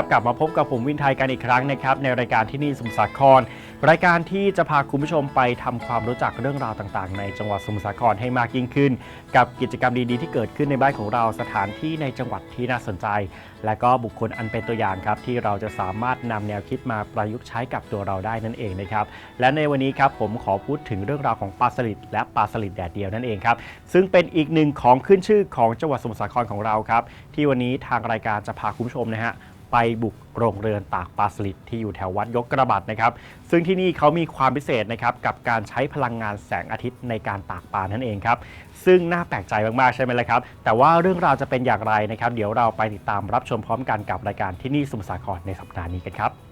ับกลับมาพบกับผมวินไทยกันอีกครั้งนะครับ ในรายการที่นี่สมุทรสาคร รายการที่จะพาคุณผู้ชมไปทำความรู้จักเรื่องราวต่างๆ ในจังหวัดสมุทรสาครให้มากยิ่งขึ้น กับกิจกรรมดีๆที่เกิดขึ้นในบ้านของเราสถานที่ในจังหวัดที่น่าสนใจ และก็บุคคลอันเป็นตัวอย่างครับที่เราจะสามารถนำแนวคิดมาประยุกต์ใช้กับตัวเราได้นั่นเองนะครับและในวันนี้ครับผมขอพูดถึงเรื่องราวของปลาสลิดและปลาสลิดแดดเดียวนั่นเองครับซึ่งเป็นอีกหนึ่งของขึ้นชื่อของจังหวัดสมุทรสาครของเราครับที่วันนี้ทางรายการจะพาคุณผู้ชมนะฮะ ไปบุกโรงเรือนตากปลาสลิดที่อยู่แถววัดยกกระบัดนะครับ ซึ่งที่นี่เขามีความพิเศษนะครับกับการใช้พลังงานแสงอาทิตย์ในการตากปลานั่นเองครับ ซึ่งน่าแปลกใจมากๆใช่ไหมล่ะครับ แต่ว่าเรื่องราวจะเป็นอย่างไรนะครับ เดี๋ยวเราไปติดตามรับชมพร้อมกันกับรายการที่นี่สมุทรสาครในสัปดาห์นี้กันครับ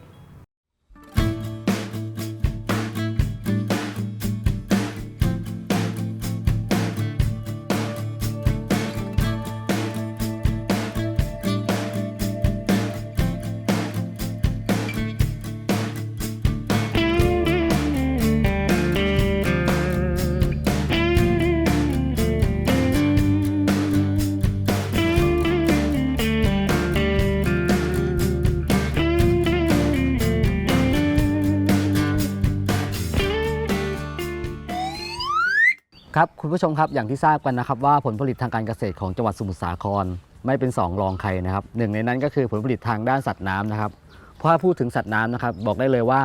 ครับคุณผู้ชมครับอย่างที่ทราบกันนะครับว่าผลผลิตทางการเกษตรของจังหวัดสมุทรสาครไม่เป็นสองรองใครนะครับหนึ่งในนั้นก็คือผลผลิตทางด้านสัตว์น้ำนะครับเพราะพูดถึงสัตว์น้ำนะครับบอกได้เลยว่า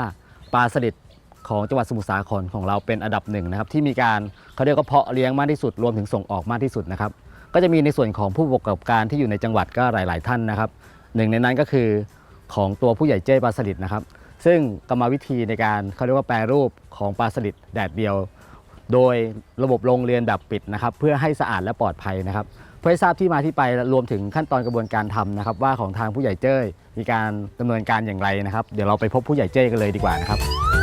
ปลาสลิดของจังหวัดสมุทรสาครของเราเป็นอันดับหนึ่งนะครับที่มีการเขาเรียกว่าเพาะเลี้ยงมากที่สุดรวมถึงส่งออกมากที่สุดนะครับก็จะมีในส่วนของผู้ประกอบการที่อยู่ในจังหวัดก็หลาย ๆ ท่านนะครับหนึ่งในนั้นก็คือของตัวผู้ใหญ่เจ้ปลาสลิดนะครับซึ่งกรรมวิธีในการเขาเรียกว่าแปรรูปของปลาสลิดแดดเดียว โดยระบบโรงเรียนแบบปิดนะครับ เพื่อให้สะอาดและปลอดภัยนะครับ เพื่อให้ทราบที่มาที่ไปรวมถึงขั้นตอนกระบวนการทำนะครับ ว่าของทางผู้ใหญ่เจ้ยมีการดำเนินการอย่างไรนะครับ เดี๋ยวเราไปพบผู้ใหญ่เจ้ยกันเลยดีกว่านะครับ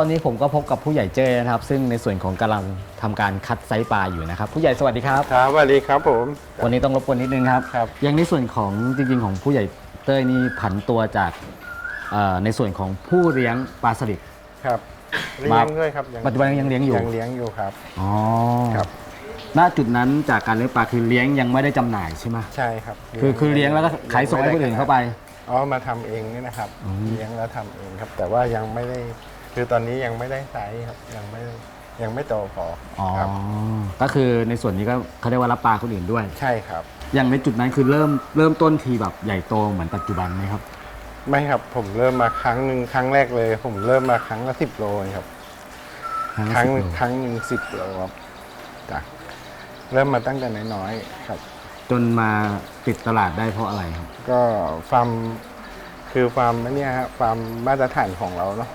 อนนี้ผมก็พบกับผู้ใหญ่เจ้ยนะครับ ซึ่งในส่วนของกำลังทำการคัดไซส์ปลาอยู่นะครับ ผู้ใหญ่สวัสดีครับ ครับสวัสดีครับผม วันนี้ต้องรบกวนนิดนึงครับ ครับ อย่างในส่วนของจริงๆของผู้ใหญ่เต้ยนี่ผันตัวจากเอ่อในส่วนของผู้เลี้ยงปลาสลิด ครับเลี้มายงด้วยครับปัจจุบันยังเลี้ยงอยู่ ยังเลี้ยงอยู่ครับ อ๋อครับ ณจุดนั้นจากการเลี้ยงปลาคือเลี้ยงยังไม่ได้จำหน่ายใช่ไหมใช่ครับคือคือเลี้ยงแล้วก็ขายส่งให้คนอื่นเข้าไป อ๋อมาทำเองนี่นะครับอืมเลี้ยงแล้วทำเองครับ แต่ว่ายังไม่ได้ คือตอนนี้ยังไม่ได้ไซส์ครับยังไม่ยังไม่โตพออ๋อครับก็คือในส่วนนี้ก็เขาเรียกว่ารับปลาคนอื่นด้วย ใช่ครับ อย่างในจุดนั้นคือเริ่มเริ่มต้นทีแบบใหญ่โตเหมือนปัจจุบันไหมครับ ไม่ครับผมเริ่มมาครั้งหนึ่งครั้งแรกเลย ผมเริ่มมาครั้งละสิบโลเองครับ ครั้งหนึ่งครั้งหนึ่งสิบโลครับจ้ะเริ่มมาตั้งแต่น้อยๆครับ จนมาติดตลาดได้เพราะอะไรครับ ก็ฟาร์มคือฟาร์มอันเนี่ยฮะฟาร์มมาตรฐานของเราเนาะ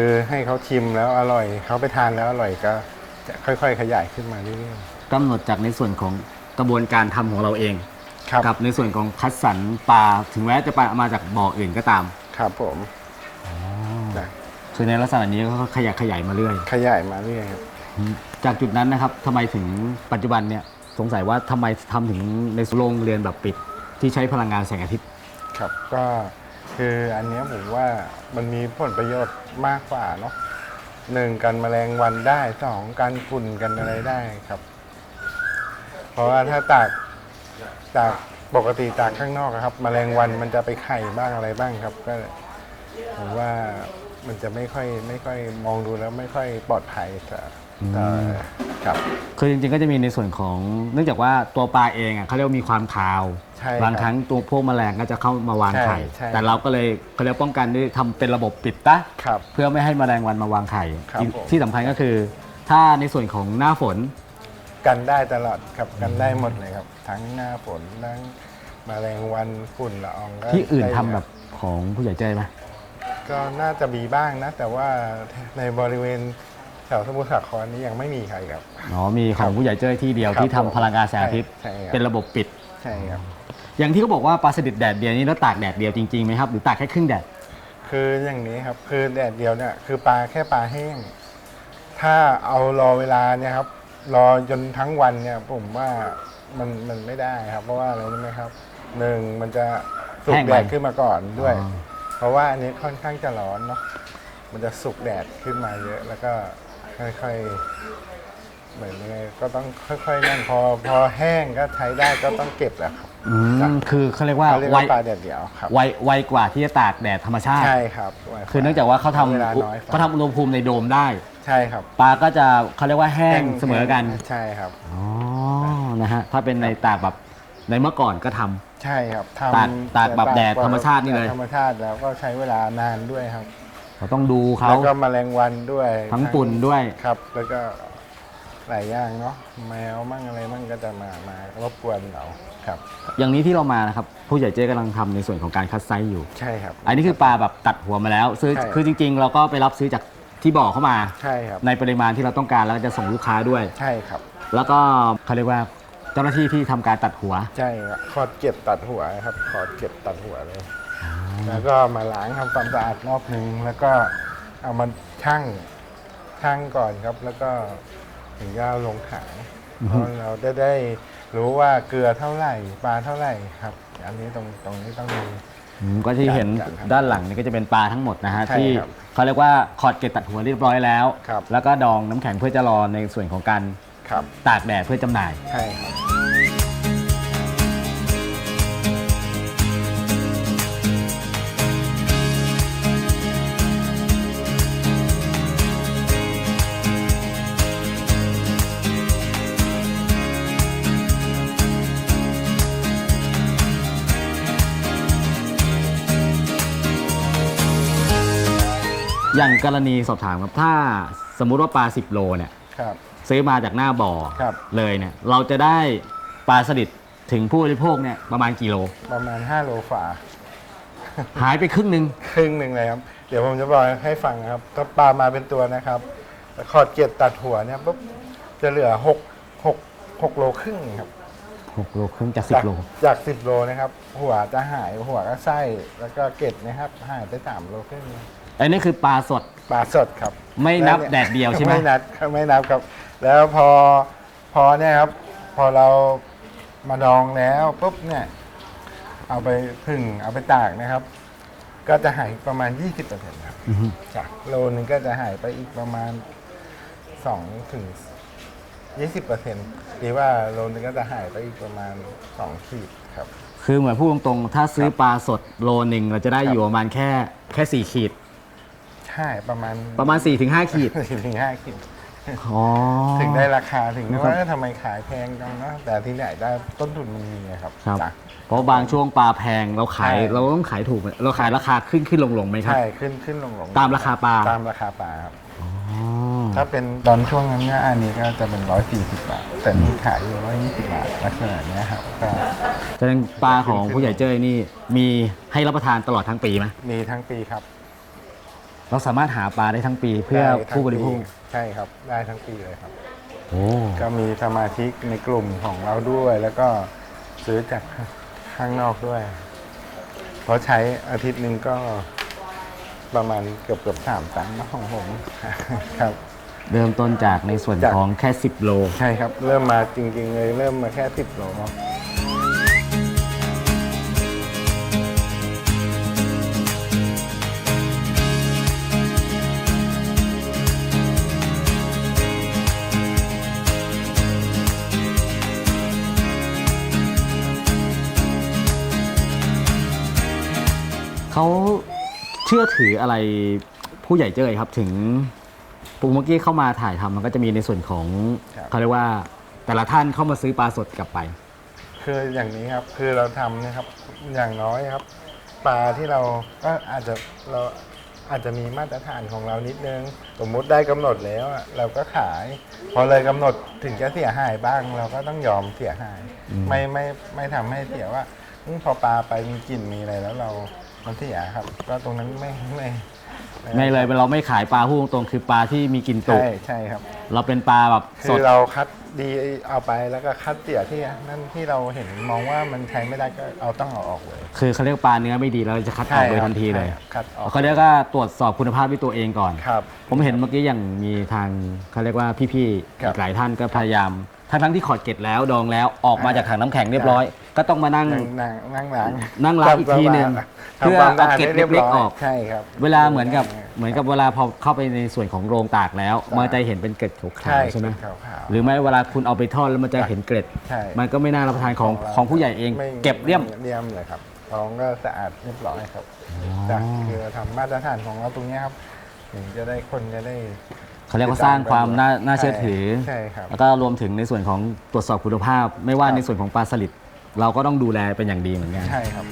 คือให้เขาชิมแล้วอร่อยเขาไปทานแล้วอร่อยก็จะค่อย ๆ ขยายขึ้นมาเรื่อยกำหนดจากในส่วนของกระบวนการทำของเราเอง ๆครับ กับในส่วนของคัดสรรปลาถึงแม้จะปลามาจากบ่ออื่นก็ตามครับผมจ้ะคือในลักษณะนี้ก็ขยักขยายมาเรื่อย ขยายมาเรื่อยครับ จากจุดนั้นนะครับทำไมถึงปัจจุบันเนี่ยสงสัยว่าทำไมทำถึงในโรงเรียนแบบปิด ที่ใช้พลังงานแสงอาทิตย์ ครับก็คืออันเนี้ยผมว่ามันมีผลประโยชน์ มากกว่าเนาะหนึ่งกันแมลงวันได้สองกันฝุ่นกันอะไรได้ครับ เพราะว่าถ้าตากตากปกติตากข้างนอกอะครับแมลงวันมันจะไปไข่บ้างอะไรบ้างครับ ก็ผมว่ามันจะไม่ค่อยไม่ค่อยมองดูแล้วไม่ค่อยปลอดภัยแต่ แต่ครับ คือจริงๆก็จะมีในส่วนของเนื่องจากว่าตัวปลาเองอะเขาเรียกว่ามีความคาว ใช่ครับบางครั้งตัวพวกแมลงก็จะเข้ามาวางไข่ ใช่ใช่ แต่เราก็เลยเขาเรียกป้องกันด้วยทำเป็นระบบปิดตะ ครับ เพื่อไม่ให้แมลงวันมาวางไข่ครับอีกผม ที่สำคัญก็คือ ถ้าในส่วนของหน้าฝน กันได้ตลอดครับกันได้หมดเลยครับ ทั้งหน้าฝนทั้งแมลงวันฝุ่นละอองก็ที่อื่นได้ทำแบบของผู้ใหญ่ใจไหมก็น่าจะมีบ้างนะ แต่ว่าในบริเวณ แถวสมุทรสาครนี้ยังไม่มีใครครับ อ๋อมีของผู้ใหญ่เจ้ยที่เดียวครับที่ทำพลังงานแสงอาทิตย์ใช่ใช่ครับ เป็นระบบปิด ใช่ครับ อย่างที่เขาบอกว่าปลาสลิดแดดเดียวนี่แล้วตากแดดเดียวจริงๆไหมครับหรือตากแค่ครึ่งแดด คืออย่างนี้ครับ คือแดดเดียวเนี่ยคือปลาแค่ปลาแห้ง ถ้าเอารอเวลาเนี่ยครับ รอจนทั้งวันเนี่ย ผมว่ามันมันไม่ได้ครับ เพราะว่าอะไรรู้ไหมครับหนึ่งมันจะสุแห้กงแดไปดขึ้นมาก่อนด้วย อ๋อ เพราะว่าอันนี้ค่อนข้างจะร้อนเนาะมันจะสุกแดดขึ้นมาเยอะ แล้วก็ ค่อยๆเหมือนยังไงก็ต้องค่อยๆนั่นพอพอแห้งก็ใช้ได้ก็ต้องเก็บแหละครับอืมคือเขาเรียกว่าเขาเรียกไวว่าปลาแดดเดียวครับไวไวกว่าที่จะตากแดดธรรมชาติ ใช่ครับคือเนื่องจากว่าเขาทเวลาำน้อยกว่าเขาทำอุณหภูมิในโดมได้ ใช่ครับปลาก็จะเขาเรียกว่าแห้งเสมอกัน ใช่ครับ อ๋อ นะฮะ ถ้าเป็นในตากแบบในเมื่อก่อนก็ทำ ใช่ครับตากตากแบบแดดธรรมชาตินี่เลยธรรมชาติแล้วก็ใช้เวลานานด้วยครับ เราต้องดูเขาแล้วก็แมลงวันด้วยทั้งฝุ่นด้วยครับ แล้วก็หลายอย่างเนาะแมวมั่งอะไรมั่งก็จะมามารบกวนเราครับ อย่างนี้ที่เรามานะครับผู้ใหญ่เจ๊กำลังทำในส่วนของการคัดไซส์อยู่ ใช่ครับ อันนี้คือปลาแบบตัดหัวมาแล้ว ซื้อใช่ คือจริง ๆ เราก็ไปรับซื้อจากที่บ่อเข้ามา ใช่ครับในปริมาณที่เราต้องการแล้วก็จะส่งลูกค้าด้วย ใช่ครับ แล้วก็เขาเรียกว่าเจ้าหน้าที่ที่ทำการตัดหัว ใช่ครับขอดเก็บตัดหัวครับขอดเก็บตัดหัวเลย แล้วก็มาล้างทำความสะอาดรอบนึงแล้วก็เอามาชั่งชั่งก่อนครับ แล้วก็ถึงจะเอาลงขายอือเพฮึราะเราจะได้รู้ว่าเกลือเท่าไหร่ปลาเท่าไหร่ครับ อันนี้ตรงตรงนี้ต้องมี อืมก็ที่เห็นการครับด้านหลังนี่ก็จะเป็นปลาทั้งหมดนะฮะใช่ที่ครับเขาเรียกว่าขอดเกล็ดตัดหัวเรียบร้อยแล้ว ครับ แล้วก็ดองน้ำแข็งเพื่อจะรอในส่วนของการครับ ตากแดดเพื่อจำหน่าย ใช่ครับ อย่างกรณีสอบถามครับ ถ้าสมมุติว่าปลา 10 โลเนี่ยครับ ซื้อมาจากหน้าบ่อครับ เลยเนี่ยเราจะได้ปลาสลิดถึงผู้บริโภคเนี่ยประมาณกี่โล ประมาณ 5 โลฝาหายไปครึ่งหนึ่ง ครึ่งหนึ่งเลยครับ เดี๋ยวผมจะบอกให้ฟังครับ ถ้าปลามาเป็นตัวนะครับขอดเกล็ดตัดหัวเนี่ยปุ๊บจะเหลือ6 6 6โลครึ่งครับ6 โลครึ่งจาก จาก10 โล จาก 10 โลนะครับ หัวจะหายหัวก็ไส้แล้วก็เกล็ดนะครับหายไป3โลครึ่ง อันนี้คือปลาสดปลาสดครับไม่นับล้วแดดเดียวใช่ไหมไม่นับครับไม่นับครับ แล้วพอพอเนี่ยครับ พอเรามาดองแล้วปุ๊บเนี่ย เอาไปพึ่งเอาไปตากนะครับ ก็จะหายประมาณ 20%ครับอือฮึจากโลนึงก็จะหายไปอีกประมาณ2ถึง20%หรือว่าโลนึงก็จะหายไปอีกประมาณ2ขีดครับ คือเหมือนพูดตรงๆ ถ้าซื้อปลาสดโลหนึ่งเราจะได้ครับอยู่ประมาณแค่แค่4ขีด ใช่ประมาณประมาณ 4-5 ขีด4ถึง5ขีดอ๋อ ถึงได้ราคาถึงได้ครับว่าทำไมขายแพงจังนะแต่ที่ไหนได้ต้นทุนมันมีไงครับครับ จ้ะ เพราะบางช่วงปลาแพงเราขายใช่ เราต้องขายถูก เราขายราคาขึ้นขึ้นลงลงไหมครับ ใช่ขึ้นขึ้นลงลงตามราคาปลา ตามราคาปลาครับ อ๋อถ้าเป็นตอนช่วงนั้นเนี่ยอันนี้ก็จะเป็นร้อยสี่สิบบาท แต่นี่ขายอยู่ร้อยยี่สิบบาทลักษณะเนี้ยครับก็แสดงปลาของผู้ใหญ่เจ้ยนี่มีให้รับประทานตลอดทั้งปีไหมมีทั้งปีครับ เราสามารถหาปลาได้ทั้งปีเพื่อได้ทั้งผู้บริโภคปีใช่ครับ ได้ทั้งปีเลยครับ โอ้ก็มีสมาชิกในกลุ่มของเราด้วย แล้วก็ซื้อจากข้างนอกด้วย เพราะใช้อาทิตย์หนึ่งก็ประมาณเกือบเกือบสามตันนะของผม ครับ เริ่มต้นจากในส่วนจาก ของแค่ 10 โล ใช่ครับ เริ่มมาจริงๆเลย เริ่มมาแค่สิบโล เขาเชื่อถืออะไรผู้ใหญ่เจ้ยครับถึงปุ๊เมื่อกี้เข้ามาถ่ายทำมันก็จะมีในส่วนของครับ เขาเรียกว่าแต่ละท่านเข้ามาซื้อปลาสดกลับไป คืออย่างนี้ครับคือเราทำเนะครับอย่างน้อยครับ ปลาที่เราก็อาจจะเราอาจจะมีมาตรฐานของเรานิดนึง สมมุติได้กำหนดแล้วอะเราก็ขาย พอเลยกำหนดถึงจะเสียหายบ้างเราก็ต้องยอมเสียหายอืมไม่ไม่ไม่ทำให้เสียว่าอืมพอปลาไปมีกลิ่นมีอะไรแล้วเรา มันเสียครับ ก็ตรงนั้นไม่ไม่ไม่เลยเราไม่ขายปลาพูดตรงๆคือปลาที่มีกลิ่นตุใช่ใช่ครับ เราเป็นปลาแบบสคืด อเราคัดดีเอาไปแล้วก็คัดเสียที่นั่นที่เราเห็นมองว่ามันใช้ไม่ได้ก็เอาต้องเอาออกเลย คือเขาเรียกปลาเนื้อไม่ดีเราจะคัดออกโดยทันทีเลยใช่ครับคัดออก เขาเรียกว่าตรวจสอบคุณภาพด้วยตัวเองก่อน ครับ ผมเห็นเมื่อกี้อย่างมีทางเขาเรียกว่าพี่ๆครับอีกหลายท่านก็พยายามทั้งทั้งๆที่ขอดเกล็ดแล้วดองแล้วออกมาอ่าจากถังน้ำแข็งเรียบร้อย ก็ต้องมานั่งนั่งนั่งนั่งล้างนั่งล้างอีกทีหนึ่งทำเพื่อความสะเอาอาดเกล็ดให้รียบเล็กร้ยๆออกใช่ครับ เวลาเหมือนกับเหมือนกับเวลาพอเข้าไปในส่วนของโรงตากแล้วใช่มันจะเห็นเป็นเกล็ดขาวใช่ๆใช่ไหมขาวๆหรือไม่เวลาคุณเอาไปทอดแล้วมันจะเห็นเกล็ดใช่มันก็ไม่น่ารับประทานของของผู้ใหญ่เองไม่เก็บเรียมเรียมเลยครับท้องก็สะอาดเรียบร้อยครับจากคือทำมาตรฐานของเราตรงเนี้ยครับถึงจะได้คนจะได้เขาเรียกว่าสร้างความน่าน่าเชื่อถือใช่ครับแล้วก็รวมถึงในส่วนของตรวจสอบคุณภาพ ไม่ว่าครับในส่วนของปลาสลิด เราก็ต้องดูแลเป็นอย่างดีเหมือนกัน ใช่ครับ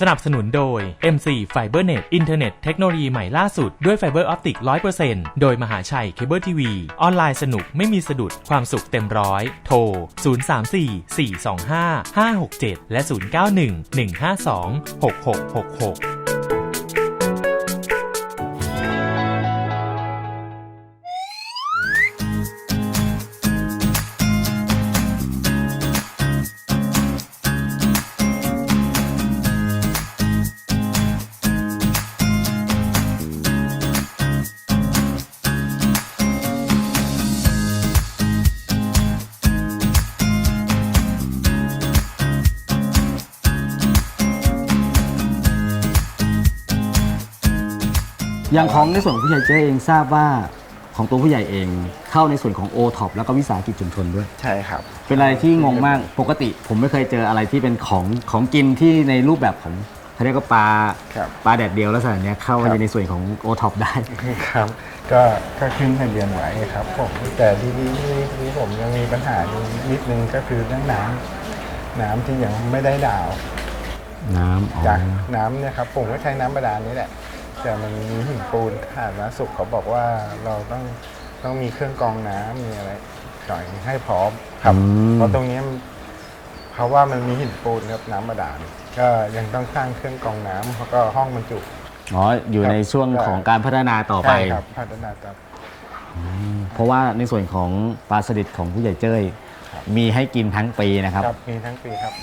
สนับสนุนโดย MC FiberNet อินเทอร์เน็ตเทคโนโลยีใหม่ล่าสุดด้วยไฟเบอร์ออปติก100%โดยมหาชัยเคเบิลทีวีออนไลน์สนุกไม่มีสะดุดความสุขเต็มร้อย โทร 034 425 567 และ 091 152 6666 อย่างของในส่วนของผู้ใหญ่เจ้เองทราบว่าของตัวผู้ใหญ่เองเข้าในส่วนของโอท็อปแล้วก็วิสาหกิจชุมชนด้วย ใช่ครับ เป็นอะไรที่งงมากปกติ ผมไม่เคยเจออะไรที่เป็นของของกินที่ในรูปแบบของเขาเรียกว่าปลาครับปลาแดดเดียวลักษณะเนี้ยเข้าครัมาบในส่วนของโอท็อปได้ ครับก็ก็ขึ้นทะเบียนไว้ครับผมแต่ที่นี่ที่ผมยังมีปัญหาอยู่นิดนึงก็คือเรื่องน้ำน้ำที่ยังไม่ได้ดาว น้ำอ๋อจากน้ำเนี่ยครับผมก็ใช้น้ำบาดาลนี่แหละ แต่มันมีหินปูนฐานนะสุขเขาบอกว่าเราต้องต้องมีเครื่องกรองน้ำมีอะไรหน่อยให้พร้อมครับอืม เพราะตรงนี้มันเพราะว่ามันมีหินปูนครับน้ำบาดาลก็ยังต้องสร้างเครื่องกรองน้ำแล้วก็ห้องบรรจุ อ๋ออยู่ครับในช่วงใช่ของการพัฒนาต่อไป ใช่ครับพัฒนาต่อ เพราะว่าในส่วนของปลาสลิดของผู้ใหญ่เจ้ย ครับ มีให้กินทั้งปีนะครับ ครับมีทั้งปีครับ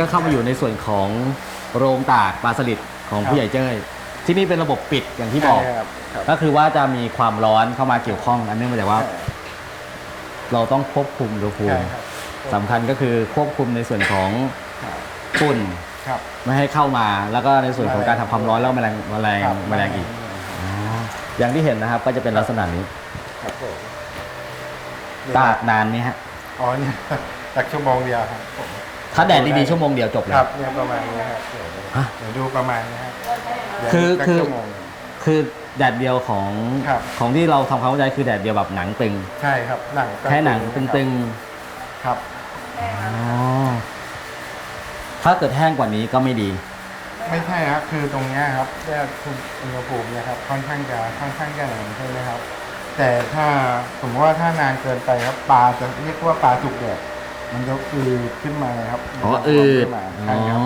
ก็เข้ามาอยู่ในส่วนของโรงตากปลาสลิดของครับผู้ใหญ่เจ้ยที่นี่เป็นระบบปิดอย่างที่บอก ใช่ครับครับ ก็คือว่าจะมีความร้อนเข้ามาเกี่ยวข้องอันเนื่องมาจากว่าใช่เราต้องควบคุมอุณหภูใช่มิครับสำคัญก็คือควบคุมในส่วนของครับฝุ่นครับ ไม่ให้เข้ามา แล้วก็ในส่วนของการทำความร้อนแล้วแมลงแมลงครับแมลงอีกอย่างที่เห็นนะครับก็จะเป็นลักษณะนี้ครับผมตากนานไหมฮะ อ๋อเนี่ย ตักชั่วโมงเดียวครับผม ถ้าแดดดีๆชั่วโมงเดียวจบเลคย รับเนี่ยประมาณนี้ครับเดี๋ยวฮะ เดี๋ยวดูประมาณนี้ครับเดี๋ยวคือสักคือชั่วโมง คือแดดเดียวของครับ ของที่เราทำความเข้าใจคือแดดเดียวแบบหนังตึง ใช่ครับหนังก็แค่หนังตึงครับ ๆอ๋อถ้าเกิดแห้งกว่านี้ก็ไม่ดี ไม่ใช่ครับคือตรงเนี้ยครับแค่อุณหภูมิเนะครับค่อนข้างจะค่อนข้างจะแรงใช่ไหมครับ แต่ถ้าสมมติว่าถ้านานเกินไปครับปลาจะเรียกว่าปลาถูกแดด มันจะอืดขึ้นมาเลยครับอ๋อมันจะอืดขึ้นมาใช่ครับอ๋อ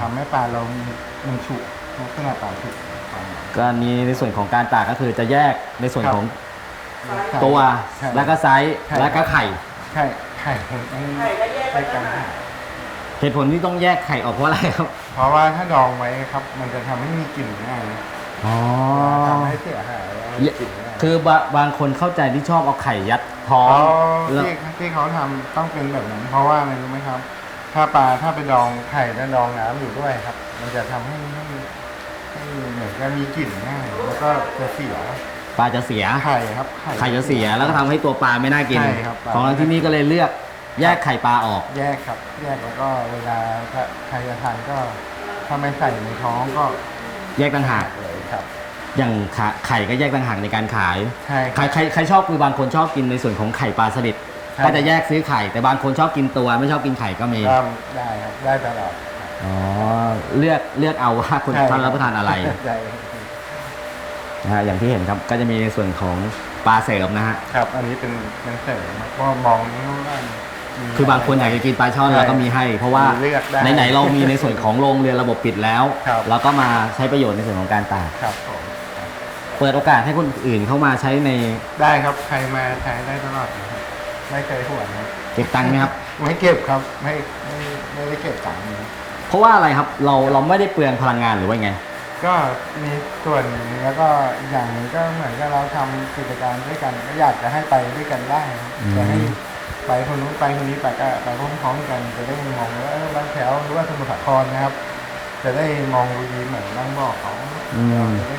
ทำให้ปลาเรามีมันฉุกลักษณะปลาฉุกปลาหนังก็อันนี้ในส่วนของการตากก็คือจะแยกในส่วนครับของใช่ตัวใช่แล้วก็ไซส์ใช่แล้วก็ไข่ไข่ไข่ผมต้องใช้การหาเหตุผลที่ต้องแยกไข่ออกเพราะอะไรครับ เพราะว่าถ้าดองไว้ครับ มันจะทำให้มีกลิ่นง่าย อ๋อ ทำให้เสียหายแล้วมีกลิ่นง่ายคือบะบางคนเข้าใจที่ชอบเอาไข่ยัดท้องอ๋อแล้วที่ที่เขาทำต้องเป็นแบบนั้น เพราะว่าอะไรรู้ไหมครับ ถ้าปลาถ้าไปดองไข่แล้วดองน้ำอยู่ด้วยครับ มันจะทำให้ให้ให้เหมือนกับมีกลิ่นง่ายแล้วก็จะเสียปลาจะเสีย ไข่ครับ ไข่จะเสียแล้วก็ทำให้ตัวปลาไม่น่ากิน ใช่ครับ ของเราที่นี่ก็เลยเลือกแยกไข่ปลาออก แยกครับ แยกแล้วก็เวลาถ้าใครจะทานก็ถ้าไม่ใส่ในท้องก็แยกต่างหากเลย ครับ อย่างขาไข่ก็แยกต่างหากในการขายใช่คใครรับ ใครใครชอบคือบางคนชอบกินในส่วนของไข่ปลาสลิดใช่ก็จะแยกซื้อไข่ แต่บางคนชอบกินตัวไม่ชอบกินไข่ก็มีก็ได้ครับ ได้ตลอดครับ อ๋อเลือกเลือกเอาว่าคุณใช่ท่านรับประทานอะไร ใช่นะฮะอย่างที่เห็นครับก็จะมีในส่วนของปลาเสริมนะฮะ ครับ อันนี้เป็นเป็นเสริมก็มองนู่นนั่นมี คือบางคนอยากจะกินปลาช่อนใช่เราก็มีให้ เพราะว่ามีเลือกได้ไหนๆเรามีในส่วนของโรงเรือนระบบปิดแล้วครับ เราก็มาใช้ประโยชน์ในส่วนของการตากครับผมครับเปิดโอกาสให้คนอื่นเข้ามาใช้ในได้ครับใครมาใช้ได้ตลอดนะครับไม่เคยห่วงครับเก็บตังค์ไหมครับ ไม่เก็บครับไม่ไม่ไม่ได้เก็บตังค์นะเพราะว่าอะไรครับเราเราไม่ได้เปลืองพลังงานหรือว่าไง ก็มีส่วนหนึ่งแล้วก็อีกอย่างหนึงก็เหมือนกับเราทำกิจการด้วยกันก็อยากจะให้ไปด้วยกันได้ครับอืม จะให้ ไปคนนู้นไปคนนี้ไปก็ไปพร้อมๆกันจะได้มองว่าเออบ้านแถวหรือว่าสมุทรสาครนะครับ จะได้มองดูดีเหมือนบางบ่อเขาอืมจะได้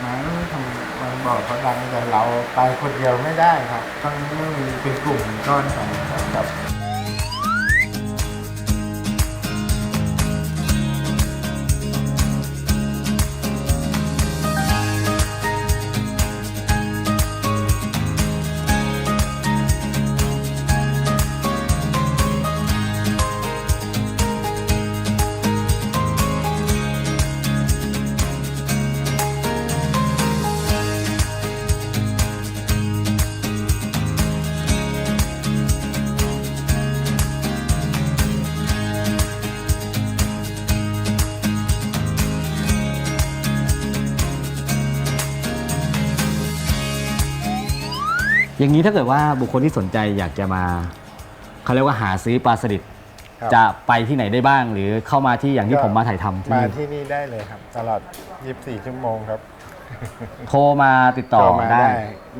ไม่ต้องมาทำบางบ่อเขาดังแต่เราไปคนเดียวไม่ได้ครับ ต้องมีเป็นกลุ่มก้อนกันครับ อย่างนี้ถ้าเกิดว่าบุคคลที่สนใจอยากจะมาเขาเรียกว่าหาซื้อปลาสลิดครับจะไปที่ไหนได้บ้าง หรือเข้ามาที่อย่างที่ผมมาถ่ายทำที่มานี่ที่นี่ได้เลยครับ ตลอด 24 ชั่วโมงครับ โทรมาติดต่อโทรมาได้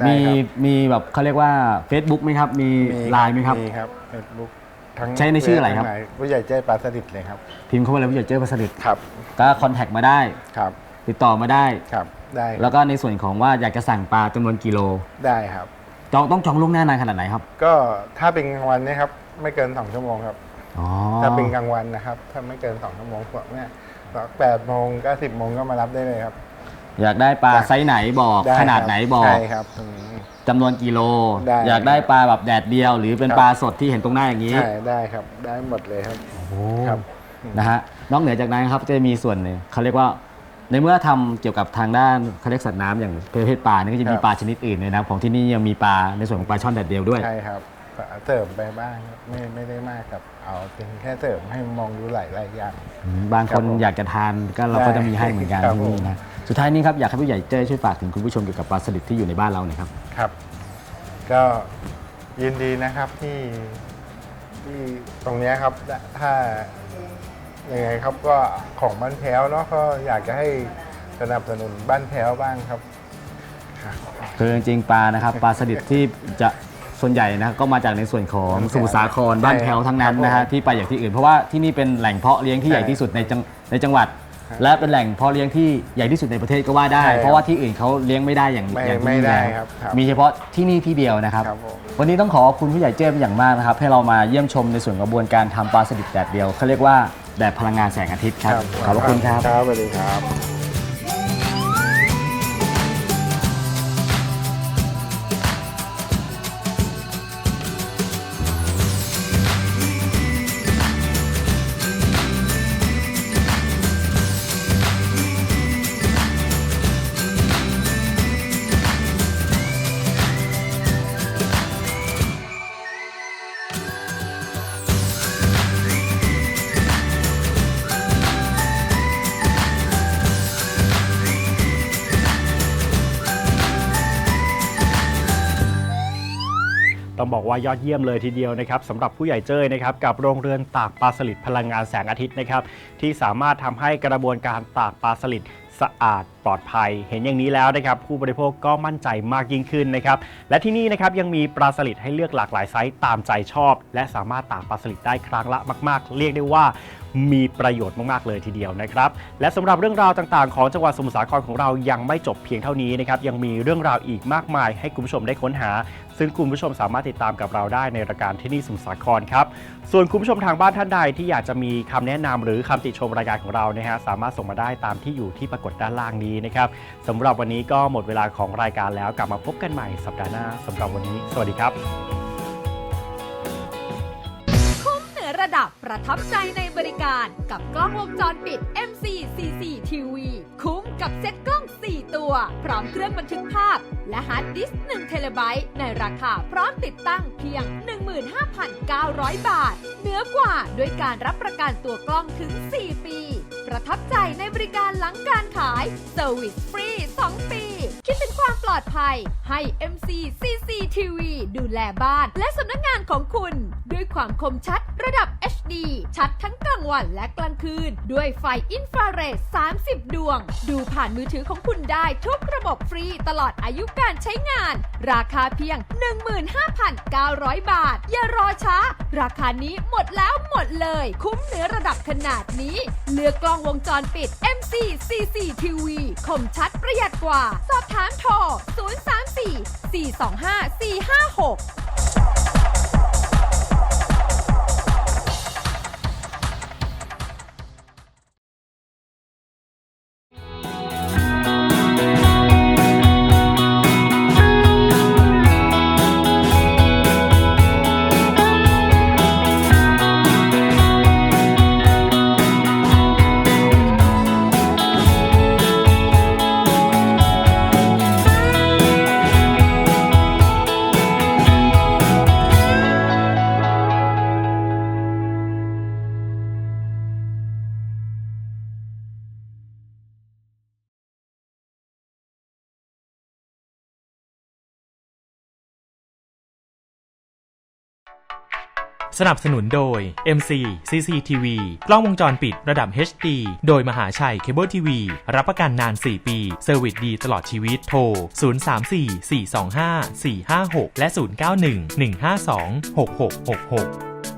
ได้ได้มีครับ มีแบบเขาเรียกว่า Facebook ไหมครับ มีไลน์ไหมครับ มีครับเฟซบุ๊กทั้งใช้ในชื่ออะไรครับ ทั้งหลายผู้ใหญ่ใจปลาสลิดเลยครับ พิมพ์เข้ามาเลยว่าอยากเจอปลาสลิดครับ ก็คอนแทคมาได้ ครับ ติดต่อมาได้ ครับ ได้ครับแล้วก็ในส่วนของว่าอยากจะสั่งปลาจำนวนกิโล ได้ครับ จองต้องจองล่วงหน้านานขนาดไหนครับก็ถ้าเป็นกลางวันเนี่ยครับไม่เกิน2ชั่วโมงครับ อ๋อถ้าเป็นกลางวันนะครับ ถ้าไม่เกิน2ชั่วโมงพวกเนี่ยสักแปดโมงก็สิบโมงก็มารับได้เลยครับ อยากได้ปลาได้ไซส์ไหนบอกได้ขนาดไหนบอก ใช่ครับตรงนี้ จำนวนกิโล ได้ อยากได้ปลาแบบแดดเดียว หรือเป็นครับปลาสดที่เห็นตรงหน้าอย่างนี้ใช่ได้ครับ ได้หมดเลยครับครับ นะฮะนอกเหนือจากนั้นครับจะมีส่วนหนึ่งเขาเรียกว่า ในเมื่อทำเกี่ยวกับทางด้านเขาเรียกสัตว์น้ำอย่างประเภทปลานี่ก็จะมีครับ ปลาชนิดอื่นในน้ำของที่นี่ยังมีปลาในส่วนของปลาช่อนแดดเดียวด้วย ใช่ครับเสริมไปบ้างครับไม่ไม่ได้มากครับ เอาเป็นแค่เสริมให้มองดูหลายหลายๆอย่างอืมบางคนครับผมอยากจะทานก็เราก็จะมีให้เหมือนกันครับที่นี่ผม นะสุดท้ายนี้ครับอยากให้ผู้ใหญ่เจ้ยช่วยฝากถึงคุณผู้ชมเกี่ยวกับปลาสลิดที่อยู่ในบ้านเราหน่อยครับ ครับ ก็ยินดีนะครับที่ที่ตรงเนี้ยครับถ้า ยังไงครับก็ของบ้านแถวเนาะก็อยากจะให้สนับสนุนบ้านแถวบ้างครับครับ คือจริงๆปลานะครับ ปลาสลิดที่จะส่วนใหญ่นะก็มาจากในส่วนของสมุทรสาครบ้านแถวทั้งนั้นนะครัฮะบผมที่ไปอย่างที่อื่นเพราะว่าที่นี่เป็นแหล่งเพาะเลี้ยงที่ใช่ใหญ่ที่สุดในจังในจังหวัดครับและเป็นแหล่งเพาะเลี้ยงที่ใหญ่ที่สุดในประเทศก็ว่าได้ ใช่ครับเพราะว่าที่อื่นเขาเลี้ยงไม่ได้อย่างไม่อย่างที่ไม่นี่ได้แล้วครับครับมีเฉพาะที่นี่ที่เดียวนะครับ ครับผมวันนี้ต้องขอขอบคุณผู้ใหญ่เจ้เป็นอย่างมากนะครับให้เรามาเยี่ยมชมในส่วนกระบวนการทำปลาสลิดแดดเดียวเขาเรียกว่า แบบพลังงานแสงอาทิตย์ครับ ขอบพระคุณครับ ครับสวัสดีครับ ต้องบอกว่ายอดเยี่ยมเลยทีเดียวนะครับสำหรับผู้ใหญ่เจ้ยนะครับกับโรงเรือนตากปลาสลิดพลังงานแสงอาทิตย์นะครับที่สามารถทำให้กระบวนการตากปลาสลิดสะอาดปลอดภัย เห็นอย่างนี้แล้วนะครับผู้บริโภคก็มั่นใจมากยิ่งขึ้นนะครับและที่นี่นะครับยังมีปลาสลิดให้เลือกหลากหลายไซส์ตามใจชอบ และสามารถตากปลาสลิดได้ครั้งละมาก ๆ เรียกได้ว่ามีประโยชน์มาก ๆ เลยทีเดียวนะครับ และสำหรับเรื่องราวต่างๆ ของจังหวัดสมุทรสาครของเรายังไม่จบเพียงเท่านี้นะครับยังมีเรื่องราวอีกมากมายให้คุณผู้ชมได้ค้นหา ซึ่งคุณผู้ชมสามารถติดตามกับเราได้ในรายการที่นี่สมุทรสาครครับ ส่วนคุณผู้ชมทางบ้านท่านใดที่อยากจะมีคำแนะนำหรือคำติชมรายการของเรานะฮะสามารถส่งมาได้ตามที่อยู่ที่ปรากฏด้านล่างนี้นะครับสำหรับวันนี้ก็หมดเวลาของรายการแล้วกลับมาพบกันใหม่สัปดาห์หน้าสำหรับวันนี้ สวัสดีครับเหนือระดับประทับใจในบริการกับกล้องวงจรปิด MCCC TV คุ้ม กับเซ็ตกล้อง 4 ตัว พร้อมเครื่องบันทึกภาพ และฮาร์ดดิสก์1เทเลไบต์ในราคาพร้อมติดตั้งเพียง 15,900 บาท เหนือกว่าด้วยการรับประกันตัวกล้องถึง 4 ปี ประทับใจในบริการหลังการขายเซอร์วิสฟรี 2 ปี คิดถึงความปลอดภัย ให้ MC CCTV ดูแลบ้าน และสำนักงานของคุณ ด้วยความคมชัดระดับ HD ชัดทั้งกลางวันและกลางคืน ด้วยไฟอินฟราเรด 30 ดวง ดูผ่านมือถือของคุณได้ทุกระบบฟรีตลอดอายุการใช้งาน ราคาเพียง 15,900 บาท อย่ารอช้า ราคานี้หมดแล้วหมดเลย คุ้มเหนือระดับขนาดนี้ เลือกกล้องวงจรปิด MC CCTV คมชัดประหยัดกว่าสอบถามามโทร 034 425 456 สนับสนุนโดย MC CCTV กล้องวงจรปิดระดับ HD โดยมหาชัยเคเบิลทีวีรับประกันนาน 4 ปี เซอร์วิสดีตลอดชีวิตโทร 034 425 456 และ 091 152 6666